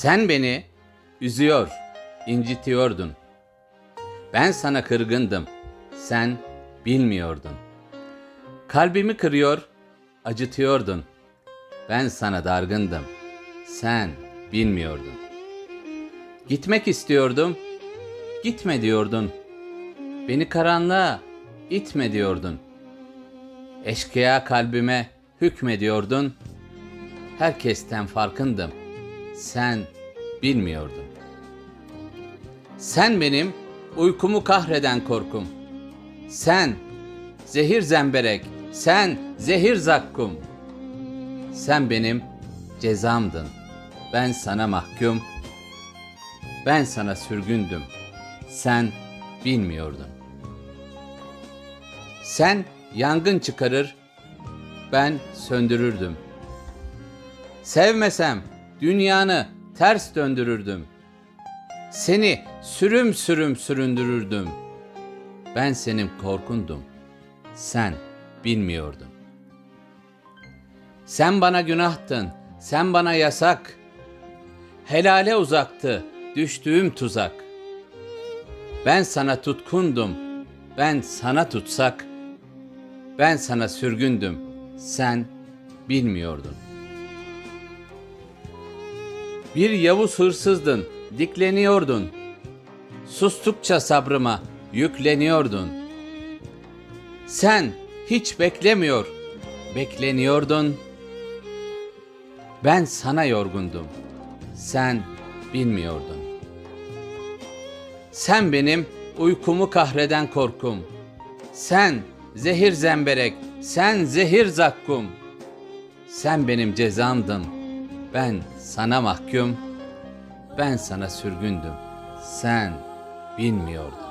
Sen beni üzüyor, incitiyordun. Ben sana kırgındım. Sen bilmiyordun. Kalbimi kırıyor, acıtıyordun. Ben sana dargındım. Sen bilmiyordun. Gitmek istiyordum. Gitme diyordun. Beni karanlığa itme diyordun. Eşkıya kalbime hükmediyordun. Herkesten farkındım. Sen bilmiyordun. Sen benim uykumu kahreden korkum. Sen zehir zemberek, sen zehir zakkum. Sen benim cezamdın. Ben sana mahkum. Ben sana sürgündüm. Sen bilmiyordun. Sen yangın çıkarır, ben söndürürdüm. Sevmesem dünyanı ters döndürürdüm. Seni sürüm sürüm süründürürdüm. Ben senin korkundum. Sen bilmiyordun. Sen bana günahtın, sen bana yasak. Helale uzaktı düştüğüm tuzak. Ben sana tutkundum, ben sana tutsak. Ben sana sürgündüm, sen bilmiyordun. Bir Yavuz hırsızdın, dikleniyordun. Sustukça sabrıma yükleniyordun. Sen hiç beklemiyor, bekleniyordun. Ben sana yorgundum. Sen bilmiyordun. Sen benim uykumu kahreden korkum. Sen zehir zemberek, sen zehir zakkum. Sen benim cezamdın. Ben sana mahkum. Ben sana sürgündüm. Sen bilmiyordun.